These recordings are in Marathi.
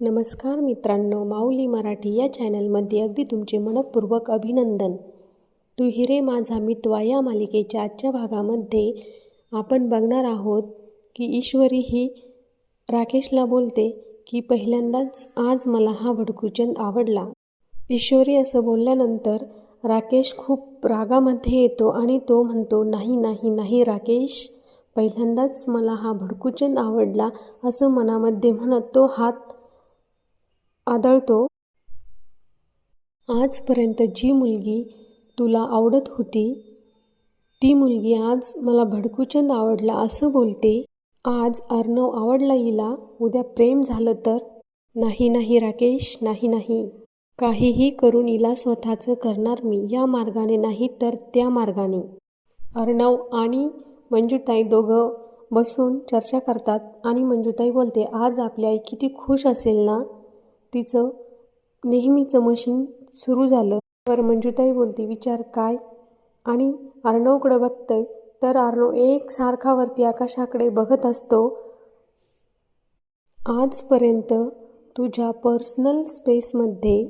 नमस्कार मित्रांनो माऊली मराठी या चॅनलमध्ये अगदी तुमचे मनपूर्वक अभिनंदन. तू हिरे माझा मितवा या मालिकेच्या आजच्या भागामध्ये आपण बघणार आहोत की ईश्वरी ही राकेशला बोलते की पहिल्यांदाच आज मला हा भडकूचंद आवडला. ईश्वरी असं बोलल्यानंतर राकेश खूप रागामध्ये येतो आणि तो म्हणतो नाही नाही नाही राकेश पहिल्यांदाच मला हा भडकूचंद आवडला असं मनामध्ये म्हणत तो हात आदळतो. आजपर्यंत जी मुलगी तुला आवडत होती ती मुलगी आज मला भडकूचंद आवडला असं बोलते. आज अर्णव आवडला हिला उद्या प्रेम झालं तर? नाही नाही राकेश नाही नाही. काहीही करून हिला स्वतःचं करणार मी या मार्गाने नाही तर त्या मार्गाने. अर्णव आणि मंजूताई दोघं बसून चर्चा करतात आणि मंजूताई बोलते आज आपली आई किती खुश असेल ना? तिचं नेहमीचं मशीन सुरू झालं. तर मंजुताई बोलते विचार काय? आणि अर्णवकडं बघतंय तर अर्णव एकसारखा वरती आकाशाकडे बघत असतो आजपर्यंत तुझ्या पर्सनल स्पेसमध्ये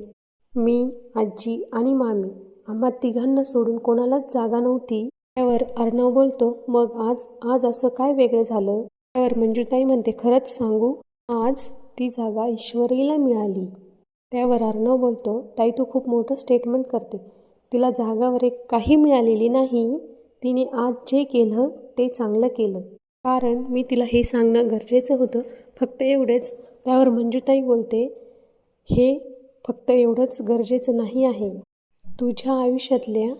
मी आजी आणि मामी आम्हा तिघांना सोडून कोणालाच जागा नव्हती. त्यावर अर्णव बोलतो मग आज आज असं काय वेगळं झालं? त्यावर मंजुताई म्हणते खरंच सांगू आज ती जागा ईश्वरीला मिळाली. त्यावर अर्णव बोलतो ताई तू खूप मोठं स्टेटमेंट करते. तिला जागावर एक काही मिळालेली नाही. तिने आज जे केलं ते चांगलं केलं. कारण मी तिला हे सांगणं गरजेचं होतं. फक्त एवढेच. त्यावर मंजूताई बोलते हे फक्त एवढंच गरजेचं नाही आहे. तुझ्या आयुष्यातल्या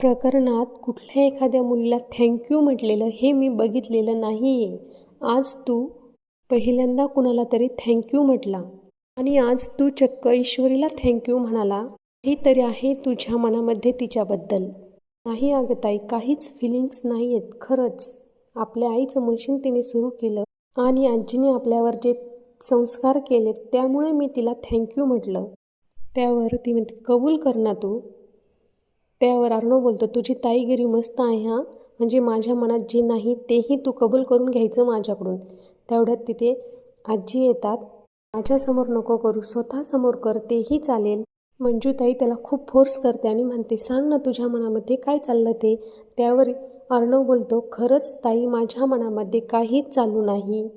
प्रकरणात कुठल्या एखाद्या मुलीला थँक्यू म्हटलेलं हे मी बघितलेलं नाही आहे आज तू पहिल्यांदा कुणाला तरी थँक्यू म्हटला. आणि आज तू चक्क ईश्वरीला थँक्यू म्हणाला काहीतरी आहे तुझ्या मनामध्ये तिच्याबद्दल. नाही अगं ताई काहीच फिलिंग्स नाही आहेत खरंच. आपल्या आईचं मशीन तिने सुरू केलं आणि आजीने आपल्यावर जे संस्कार केले त्यामुळे मी तिला थँक्यू म्हटलं. त्यावर ती म्हणते कबूल कर ना तू. त्यावर अर्णव बोलतो तुझी ताईगिरी मस्त आहे हां. म्हणजे माझ्या मनात जे नाही तेही तू कबूल करून घ्यायचं माझ्याकडून. तेवढ्यात तिथे आजी येतात. माझ्यासमोर नको करू स्वतःसमोर कर तेही चालेल. मंजूताई त्याला खूप फोर्स करते आणि म्हणते सांग ना तुझ्या मनामध्ये काय चाललं ते. त्यावर अर्णव बोलतो खरंच ताई माझ्या मनामध्ये काहीच चालू नाही.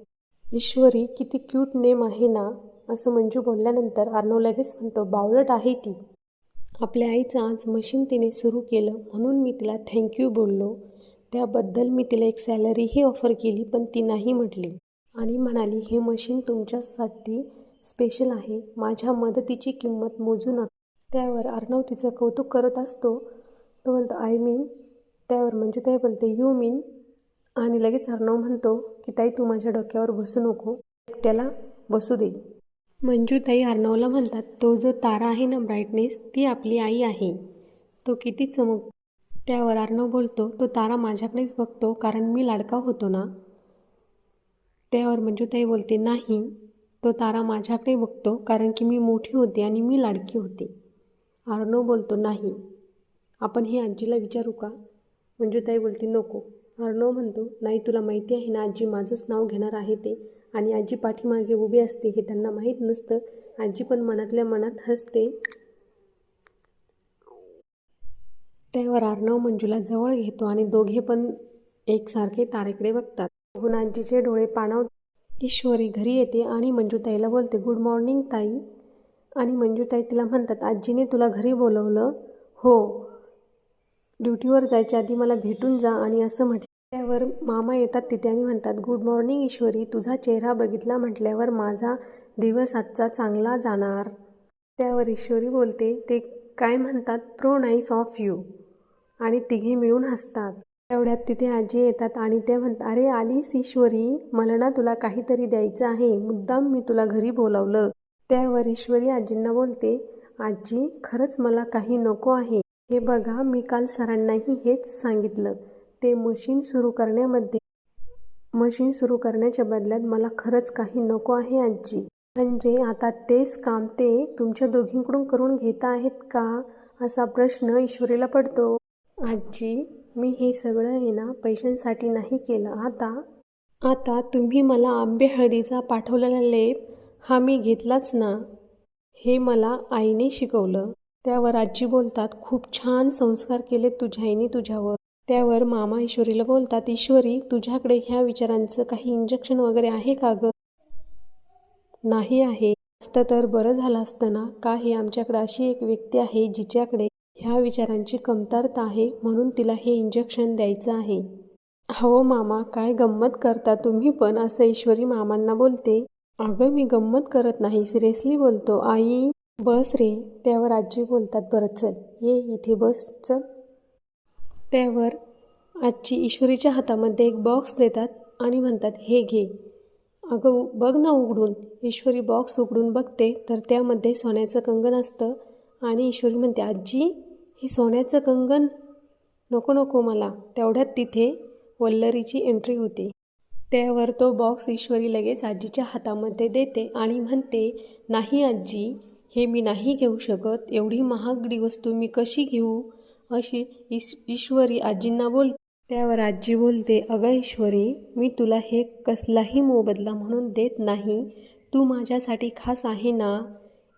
ईश्वरी किती क्यूट नेम आहे ना असं मंजू बोलल्यानंतर अर्णव लगेच म्हणतो बावळट आहे ती. आपल्या आईचं आज मशीन तिने सुरू केलं म्हणून मी तिला थँक्यू बोललो. त्याबद्दल मी तिला एक सॅलरीही ऑफर केली पण ती नाही म्हटली. आणि म्हणाली हे मशीन तुमच्यासाठी स्पेशल आहे. माझ्या मदतीची किंमत मोजू नका. त्यावर अर्णव तिचं कौतुक करत असतो. तो म्हणतो आय मीन त्यावर म्हणजे ते बोलते यू मीन आणि लगेच अर्णव म्हणतो की ताई तू माझ्या डोक्यावर बसू नको. त्याला बसू दे. मंजूताई अर्णवला म्हणतात तो जो तारा आहे ना ब्राईटनेस ती आपली आई आहे. तो किती चमक त्यावर अर्णव बोलतो तो तारा माझ्याकडेच बघतो कारण मी लाडका होतो ना. त्यावर मंजूताई बोलते नाही तो तारा माझ्याकडे बघतो कारण की मी मोठी होते आणि मी लाडकी होते. अर्णव बोलतो नाही आपण हे आजीला विचारू का? मंजूताई बोलते नको. अर्णव म्हणतो नाही तुला माहिती आहे ना आजी माझंच नाव घेणार आहे ते आणि आजी पाठीमागे उभी असते हे त्यांना माहीत नसतं. आजी पण मनातल्या मनात हसते. त्यावर अर्णव मंजूला जवळ घेतो आणि दोघे पण एकसारखे तारेकडे बघतात. बघून आजीचे डोळे पाणावत ईश्वरी घरी येते आणि मंजूताईला बोलते गुड मॉर्निंग ताई. आणि मंजूताई तिला म्हणतात आजीने तुला घरी बोलवलं. हो. ड्युटीवर जायच्या आधी मला भेटून जा. आणि असं म्हटलं त्यावर मामा येतात तिथे आणि म्हणतात गुड मॉर्निंग ईश्वरी तुझा चेहरा बघितला म्हटल्यावर माझा दिवस आजचा चांगला जाणार. त्यावर ईश्वरी बोलते ते काय म्हणतात? Pro nice of you. आणि तिघे मिळून हसतात. तेवढ्यात तिथे आजी येतात आणि ते म्हणतात अरे आलीस ईश्वरी मला ना तुला काहीतरी द्यायचं आहे. मुद्दाम मी तुला घरी बोलावलं. त्यावर ईश्वरी आजींना बोलते आजी खरंच मला काही नको आहे. हे बघा मी काल सरांनाही हेच सांगितलं. ते मशीन सुरू करण्यामध्ये मशीन सुरू करण्याच्या बदल्यात मला खरंच काही नको आहे आजी. म्हणजे आता तेच काम ते तुमच्या दोघींकडून करून घेता आहेत का? असा प्रश्न ईश्वरीला पडतो. आजी मी हे सगळं आहे ना पैशांसाठी नाही केलं. आता आता तुम्ही मला आंबे हळदीचा पाठवलेला लेप हा मी घेतलाच ना. हे मला आईने शिकवलं. त्यावर आजी बोलतात खूप छान संस्कार केले तुझ्या आईने तुझ्यावर. त्यावर मामा ईश्वरीला बोलतात ईश्वरी तुझ्याकडे ह्या विचारांचं काही इंजेक्शन वगैरे आहे का गं? नाही आहे. असतं तर बरं झालं असतं ना. का हे आमच्याकडे अशी एक व्यक्ती आहे जिच्याकडे ह्या विचारांची कमतरता आहे म्हणून तिला हे इंजेक्शन द्यायचं आहे. हो मामा काय गंमत करता तुम्ही पण असं ईश्वरी मामांना बोलते? अगं मी गंमत करत नाही सिरियसली बोलतो. आई बस रे. त्यावर आजी बोलतात बरं चल. ये इथे बस चल. त्यावर आजी ईश्वरीच्या हातामध्ये एक बॉक्स देतात आणि म्हणतात हे घे. अगं उ- बघ ना उघडून. ईश्वरी बॉक्स उघडून बघते तर त्यामध्ये सोन्याचं कंगन असतं आणि ईश्वरी म्हणते आजी हे सोन्याचं कंगन? नको नको मला. तेवढ्यात तिथे वल्लरीची एंट्री होते. त्यावर तो बॉक्स ईश्वरी लगेच आजीच्या हातामध्ये देते आणि म्हणते नाही आजी हे मी नाही घेऊ शकत. एवढी महागडी वस्तू मी कशी घेऊ? अशी ईश ईश्वरी आजींना बोलते त्यावर आजी बोलते अगं ईश्वरी मी तुला हे कसलाही मोबदला म्हणून देत नाही. तू माझ्यासाठी खास आहे ना?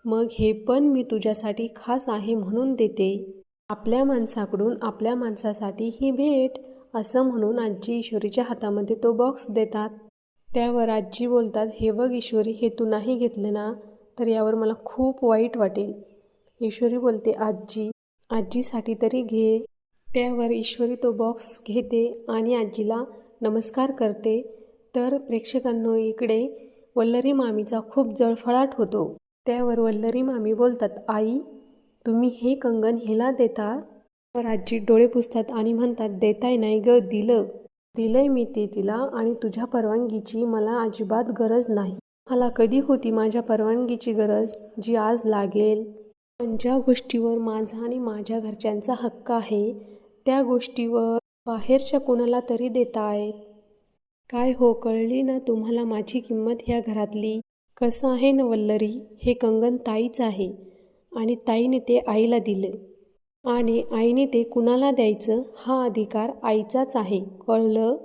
मग हे पण मी तुझ्यासाठी खास आहे म्हणून देते. आपल्या माणसाकडून आपल्या माणसासाठी ही भेट असं म्हणून आजी ईश्वरीच्या हातामध्ये तो बॉक्स देतात. त्यावर आजी बोलतात हे बघ ईश्वरी हे तू नाही घेतलं ना? तर यावर मला खूप वाईट वाटेल. ईश्वरी बोलते आजी आजीसाठी तरी घे. त्यावर ईश्वरी तो बॉक्स घेते आणि आजीला नमस्कार करते. तर प्रेक्षकांनो इकडे वल्लरी मामीचा खूप जळफळाट होतो. त्यावर वल्लरी मामी बोलतात आई तुम्ही हे कंगन हिला देता? तर आजी डोळे पुसतात आणि म्हणतात देताय नाही ग दिलं. दिलंय मी ते तिला आणि तुझ्या परवानगीची मला अजिबात गरज नाही. मला कधी होती माझ्या परवानगीची गरज जी आज लागेल? पण ज्या गोष्टीवर माझा आणि माझ्या घरच्यांचा हक्क आहे त्या गोष्टीवर बाहेरच्या कोणाला तरी देताय? काय हो कळली ना तुम्हाला माझी किंमत ह्या घरातली? कसं आहे ना वल्लरी हे कंगन ताईच आहे. आणि ताईने ते आईला दिले. आणि आईने ते कुणाला द्यायचं हा अधिकार आईचाच आहे कळलं?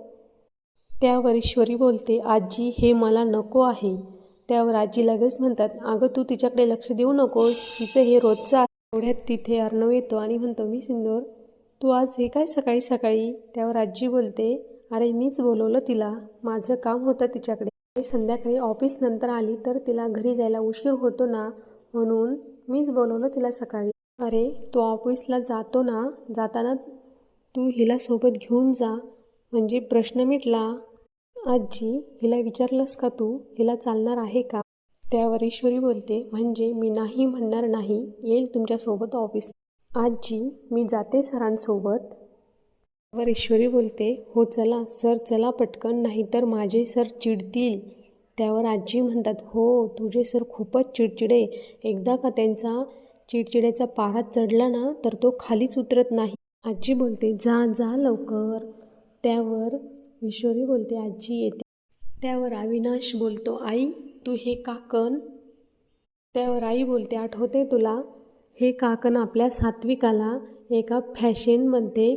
त्यावर ईश्वरी बोलते आजी हे मला नको आहे. त्यावर आजी लगेच म्हणतात अगं तू तिच्याकडे लक्ष देऊ नकोस तिचं हे रोजचं आहे. एवढ्यात तिथे अर्णव येतो आणि म्हणतो मी सिंदूर तू आज हे काय सकाळी सकाळी? त्यावर आजी बोलते अरे मीच बोलवलं तिला. माझं काम होतं तिच्याकडे. संध्याकाळी ऑफिस नंतर आली तर तिला घरी जायला उशीर होतो ना म्हणून मीच बोलवलं तिला सकाळी. अरे तू ऑफिसला जातो ना जाताना तू हिला सोबत घेऊन जा म्हणजे प्रश्न मिटला. आजी हिला विचारलंस का तू? हिला चालणार आहे का? त्यावर ईश्वरी बोलते म्हणजे मी नाही म्हणणार नाही येईल तुमच्यासोबत ऑफिस. आजी मी जाते सरांसोबत. वर ईश्वरी बोलते हो चला सर चला पटकन नाहीतर माझे सर चिडतील. त्यावर आजी म्हणतात हो तुझे सर खूपच चिडचिडे. एकदा का त्यांचा चिडचिड्याचा पारा चढला ना तर तो खालीच उतरत नाही. आजी बोलते जा जा लवकर. त्यावर ईश्वरी बोलते आजी येते. त्यावर अविनाश बोलतो आई तू हे काकण त्यावर आई बोलते आठवते तुला? हे काकण आपल्या सात्विकाला एका फॅशनमध्ये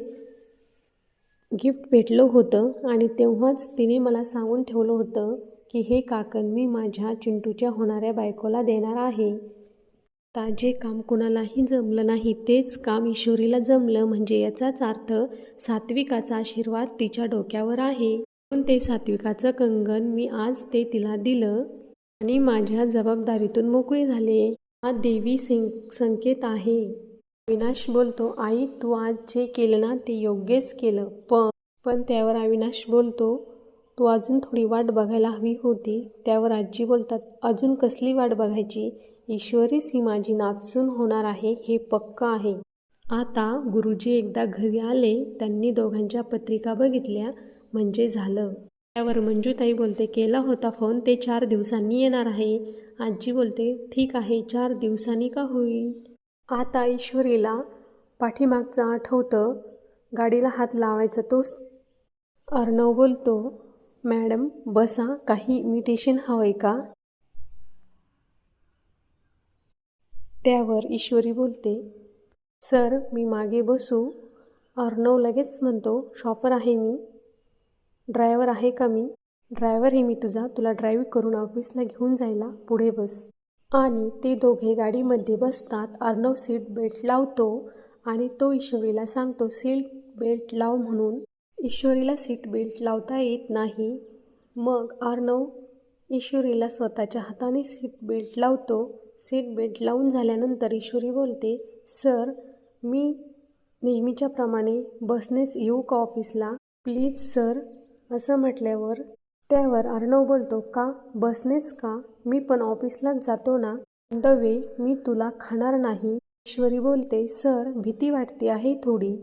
गिफ्ट भेटलं होतं आणि तेव्हाच तिने मला सांगून ठेवलं होतं. की हे काकण मी माझ्या चिंटूच्या होणाऱ्या बायकोला देणार आहे. आता जे काम कोणालाही जमलं नाही तेच काम ईश्वरीला जमलं म्हणजे याचाच अर्थ सात्विकाचा आशीर्वाद तिच्या डोक्यावर आहे. पण ते सात्विकाचं कंगन मी आज ते तिला दिलं आणि माझ्या जबाबदारीतून मोकळी झाले. हा देवी सं संकेत आहे. अविनाश बोलतो आई तू आज जे केलं ना ते योग्यच केलं. पण पण त्यावर अविनाश बोलतो तू अजून थोडी वाट बघायला हवी होती त्यावर आजी बोलतात अजून कसली वाट बघायची? ईश्वरीच ही माझी नाचून होणार आहे हे पक्क आहे. आता गुरुजी एकदा घरी आले त्यांनी दोघांच्या पत्रिका बघितल्या म्हणजे झालं. त्यावर मंजूताई बोलते केला होता फोन ते चार दिवसांनी येणार आहे. आजी बोलते ठीक आहे चार दिवसांनी का होईल? आता ईश्वरीला पाठीमागचं आठवतं गाडीला हात लावायचा तोच अर्णव बोलतो मॅडम बसा. काही इमिटेशन हवं आहे का? त्यावर ईश्वरी बोलते सर मी मागे बसू. अर्णव लगेच म्हणतो शॉपर आहे मी. ड्रायव्हर आहे का मी? ड्रायव्हर आहे मी तुझा. तुला ड्राईव्ह करून ऑफिसला घेऊन जायला. पुढे बस. आणि ते दोघे गाडीमध्ये बसतात. अर्णव सीट बेल्ट लावतो आणि तो ईश्वरीला सांगतो सीट बेल्ट लाव म्हणून. ईश्वरीला सीट बेल्ट लावता येत नाही. मग अर्णव ईश्वरीला स्वतःच्या हाताने सीट बेल्ट लावतो. सीट बेल्ट लावून झाल्यानंतर ईश्वरी बोलते सर मी नेहमीच्याप्रमाणे बसनेच येऊ का ऑफिसला? प्लीज सर असं म्हटल्यावर त्यावर अर्णव बोलतो का? बसनेच का? मी पण ऑफिसलाच जातो ना? द वे मी तुला खाणार नाही. ईश्वरी बोलते सर भीती वाटते आहे थोडी.